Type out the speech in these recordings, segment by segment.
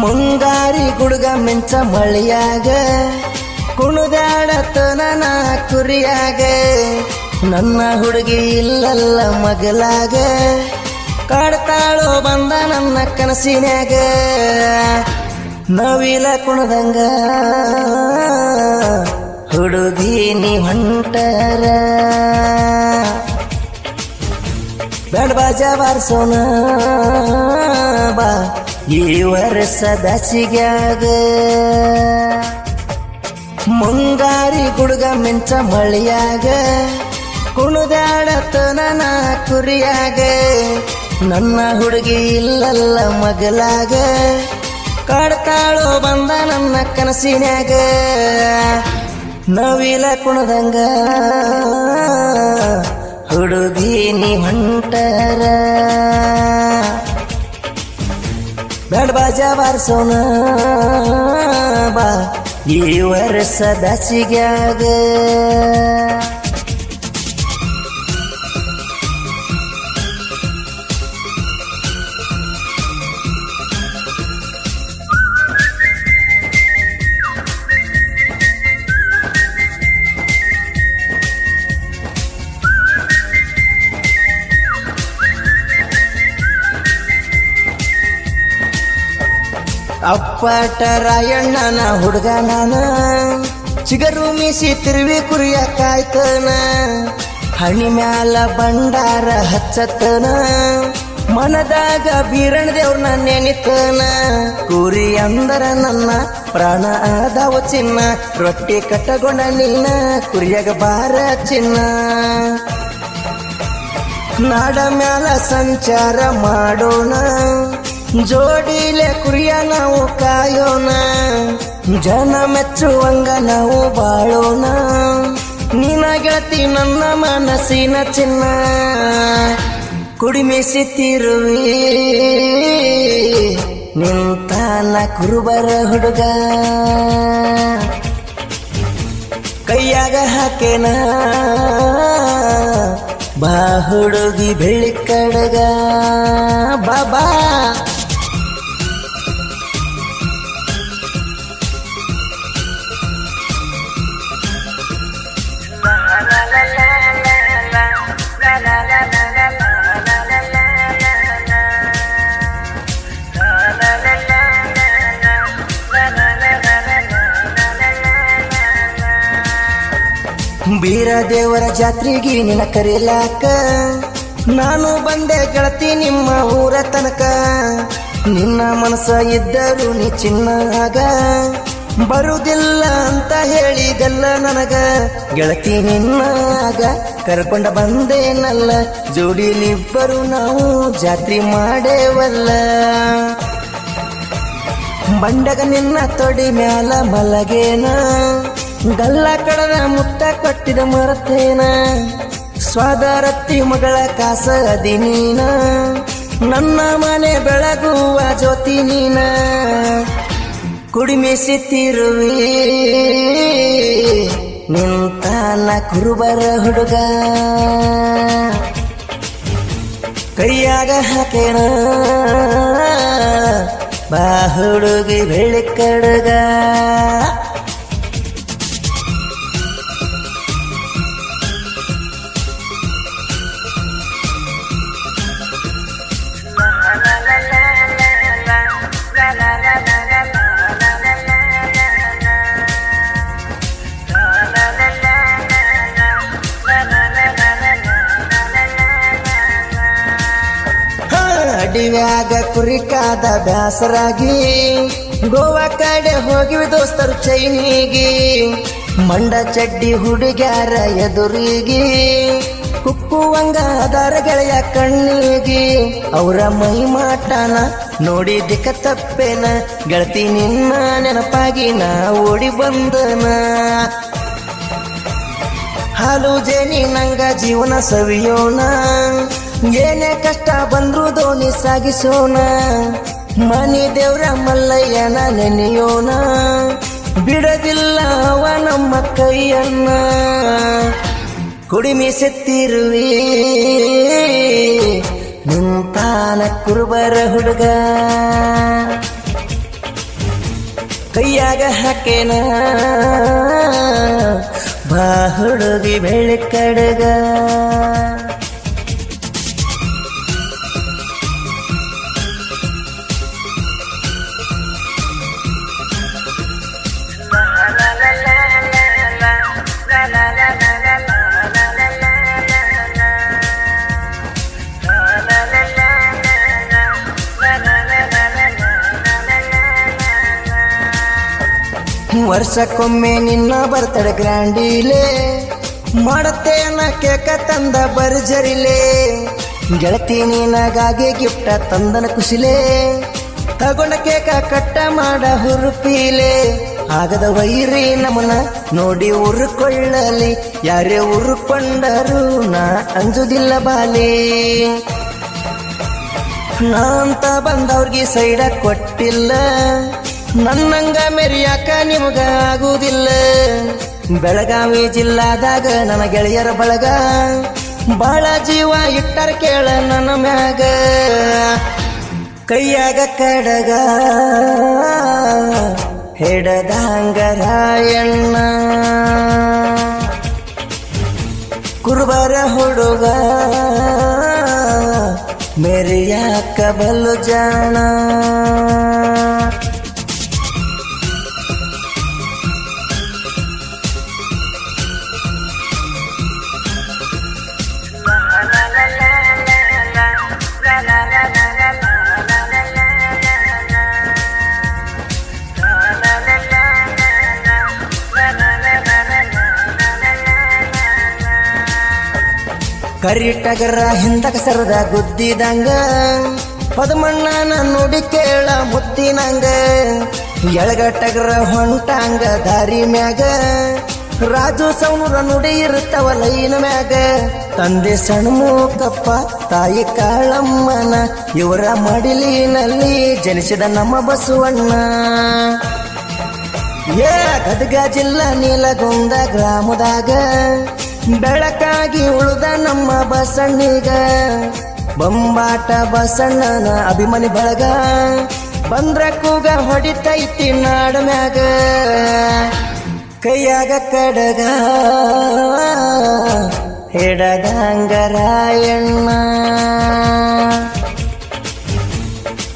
ಮುಂಗಾರಿ ಗುಡುಗ ಮಿಂಚ ಮಳಿಯಾಗ, ಕುಣದಾಡತನ ಕುರಿಯಾಗ. ನನ್ನ ಹುಡುಗಿ ಇಲ್ಲಲ್ಲ ಮಗಲಾಗ, ಕಾಡ್ತಾಳೋ ಬಂದ ನನ್ನ ಕನಸಿನಾಗ ನವಿಲ ಕುಣದಂಗ, ಹುಡುಗಿ ನೀ ಹೊಂಟರ. ಬ್ಯಾಂಡ್ ಬಾಜಾ ಬಾರಿಸೋಣ ಬಾ ಈ ವರ್ಷ ಸಿಗ್ಯಾಗ ಮುಂಗಾರಿ ಗುಡುಗ ಮಿಂಚ ಮಳಿಯಾಗ. ಕುಣದಾಡತನ ನಾ ಕುರಿಯಾಗ. ನನ್ನ ಹುಡುಗಿ ಇಲ್ಲಲ್ಲ ಮಗಲಾಗ. ಕಾಡ್ತಾಳೋ ಬಂದ ನನ್ನ ಕನಸಿನ್ಯಾಗ. ನವಿಲ ಕುಣದಂಗ. ಹುಡುಗಿ ನೀ ಹೊಂಟರ ಬೇಡ ಬಾಜ ಬಾರಿಸೋಣ ಬಾ ಈ ವರ್ಷದ ಬ್ಯಾಸಿಗ್ಯಾಗ ಅಪ್ಪಟ ರಾಯಣ್ಣನ ಹುಡುಗ ನಾನ. ಚಿಗರು ಮೀಸಿ ತಿರುವಿ ಕುರಿಯ ಕಾಯ್ತನ. ಹಣಿ ಮ್ಯಾಲ ಭಂಡಾರ ಹಚ್ಚತನ ಮನದಾಗ ಬೀರಣ ದೇವ್ರನ್ನ ನೆನಿತನ. ಕುರಿ ಅಂದರ ನನ್ನ ಪ್ರಾಣ ಆದವ ಚಿನ್ನ. ರೊಟ್ಟಿ ಕಟ್ಟಗೊಂಡ ನೀನ ಕುರಿಯಾಗ ಬಾರ ಚಿನ್ನ. ನಾಡ ಮ್ಯಾಲ ಸಂಚಾರ ಮಾಡೋಣ. ಜೋಡಿಲೆ ಕುರಿಯ ನಾವು ಕಾಯೋಣ. ಜನ ಮೆಚ್ಚುವಂಗ ನಾವು ಬಾಳೋಣ. ನಿನ ಗೆಳತಿ ನನ್ನ ಮನಸ್ಸಿನ ಚಿನ್ನ. ಕುಡಿಮಿಸಿತಿರುವಿ ನಿಂತಾನ ಕುರುಬರ ಹುಡುಗ. ಕೈಯಾಗ ಹಾಕೇನ. ಬಾ ಹುಡುಗಿ ಬೆಳ್ಳಿ ಕಡಗ. ಬಾಬಾ ಬೀರ ದೇವರ ಜಾತ್ರೆಗೆ ನಿನ್ನ ಕರೆಯಲಾಕ ನಾನು ಬಂದೆ ಗೆಳತಿ ನಿಮ್ಮ ಊರ ತನಕ. ನಿನ್ನ ಮನಸ ಇದ್ದರು ನೀ ಚಿನ್ನಾಗ ಬರುದಿಲ್ಲ ಅಂತ ಹೇಳಿದೆಲ್ಲ ನನಗ. ಗೆಳತಿ ನಿನ್ನಾಗ ಕರ್ಕೊಂಡ ಬಂದೇನಲ್ಲ. ಜೋಡಿಲಿಬ್ಬರು ನಾವು ಜಾತ್ರೆ ಮಾಡೇವಲ್ಲ. ಬಂಡಗ ನಿನ್ನ ತೊಡಿ ಮ್ಯಾಲ ಮಲಗೇನ. ಗಲ್ಲ ಕಡದ ಮುತ್ತ ಕೊಟ್ಟಿದ ಮರತೇನ. ಸ್ವಾದರತ್ತಿ ಮಗಳ ಕಾಸ ನೀನಾ ನೀನ. ನನ್ನ ಮನೆ ಬೆಳಗುವ ಜ್ಯೋತಿ ನೀನ. ನಿಂತ ನಿಂತಾನ ಕುರುಬರ ಹುಡುಗ. ಕೈಯಾಗ ಹಾಕೇಣ. ಬಾ ಹುಡುಗಿ ಬೆಳ್ಳಿ ಕಡಗ. ಅಡಿವ್ಯಾಗ ಕುರಿಕಾದ ಬ್ಯಾಸರಾಗಿ ಗೋವಾ ಕಡೆ ಹೋಗಿವಿ ದೋಸ್ತರು ಚೈನಿಗೆ. ಮಂಡ ಚಡ್ಡಿ ಹುಡುಗ್ಯಾರ ಎದುರಿಗೆ ಕುಕ್ಕುವಂಗ ಅದಾರ ಗೆಳೆಯ ಕಣ್ಣಿಗೆ. ಅವರ ಮೈ ಮಾಟನ ನೋಡಿ ದಿಕ್ಕ ತಪ್ಪೇನ, ಗೆಳತಿ ನಿನ್ನ ನೆನಪಾಗಿ ನಾ ಓಡಿ ಬಂದನ. ಹಾಲು ಜೇನಿ ನಂಗ ಜೀವನ ಸವಿಯೋಣ. ಏನೇ ಕಷ್ಟ ಬಂದ್ರು ದೋಣಿ ಸಾಗಿಸೋಣ. ಮನಿ ದೇವ್ರ ಮಲ್ಲಯ್ಯನ ನೆನೆಯೋಣ. ಬಿಡದಿಲ್ಲ ಅವ ನಮ್ಮ ಕೈಯನ್ನ. ಕುಡಿಮಿಸುತ್ತಿರುವಿ ನಿಂತಾನ ಕುರುಬರ ಹುಡುಗ. ಕೈಯಾಗ ಹಾಕೇನ. ಬಾ ಹುಡುಗಿ ಬೆಳಕಡಗ ವರ್ಷಕ್ಕೊಮ್ಮೆ ನಿನ್ನ ಬರ್ತಡೆ ಗ್ರ್ಯಾಂಡಿಲೆ ಮಾಡತ್ತೇನ ಕೇಕ ತಂದ ಬರ್ಜರಿಲೆ ಗೆಳತಿ ನೀನಗಾಗಿ ಗಿಫ್ಟ ತಂದನ ಕುಶಿಲೆ. ತಗೊಂಡ ಕೇಕ ಕಟ್ಟ ಮಾಡ ಹುರುಪಿಲೆ. ಆಗದ ವೈರಿ ನಮನ ನೋಡಿ ಉರುಕೊಳ್ಳಲಿ. ಯಾರೇ ಉರುಕೊಂಡರು ನಾ ಅಂಜುದಿಲ್ಲ ಬಾಲಿ. ನಾಂತ ಬಂದವ್ರಿಗೆ ಸೈಡ ಕೊಟ್ಟಿಲ್ಲ. ನನ್ನಂಗ ಮೆರಿಯಾಕ ನಿಮಗ ಆಗುವುದಿಲ್ಲ ಬೆಳಗಾವಿ ಜಿಲ್ಲಾದಾಗ ನನ್ನ ಗೆಳೆಯರ ಬಳಗ. ಬಾಳ ಜೀವ ಇಟ್ಟರ ಕೇಳ ನನ್ನ ಮ್ಯಾಗ. ಕೈಯಾಗ ಕಡಗ ಹೆಡದಂಗ ರಾಯಣ್ಣ ಕುರುಬರ ಹುಡುಗ, ಮೆರಿಯಾಕ ಬಲ್ಲು ಜಾಣ ಕರಿಟಗರ ಹಿಂದಕ ಸರದ ಗುದ್ದಿದಂಗ, ಪದಮಣ್ಣನ ನುಡಿ ಕೇಳ ಮುತ್ತಿನಂಗ ಎಳಗಟ್ಟಗರ ಹೊಂಟಾಂಗ ದಾರಿ ಮ್ಯಾಗ, ರಾಜು ಸೌನೂರ ನುಡಿ ಇರುತ್ತವ ಲೈನ ಮ್ಯಾಗ, ತಂದೆ ಸಣ್ಮೂಕಪ್ಪ, ತಾಯಿ ಕಾಳಮ್ಮನ, ಇವರ ಮಡಿಲಿನಲ್ಲಿ ಜನಿಸಿದ ನಮ್ಮ ಬಸವಣ್ಣ. ಏ ಗದಗ ಜಿಲ್ಲಾ ನೀಲಗುಂದ ಗ್ರಾಮದಾಗ ಬೆಳಕಾಗಿ ಉಳಿದ ನಮ್ಮ ಬಸಣ್ಣಿಗ. ಬೊಂಬಾಟ ಬಸಣ್ಣನ ಅಭಿಮಾನಿ ಬಳಗ. ಬಂದ್ರ ಕೂಗ ಹೊಡಿತೈತಿ ನಾಡ ಮ್ಯಾಗ. ಕೈಯಾಗ ಕಡಗ. ಹಿಡದಂಗರಾಯಣ್ಣ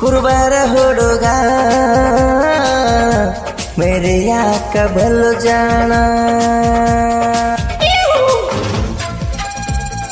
ಕುರುಬರ ಹುಡುಗ. ಮೇರೆ ಯಾಕ ಬಲ್ಲು ಜಾಣ.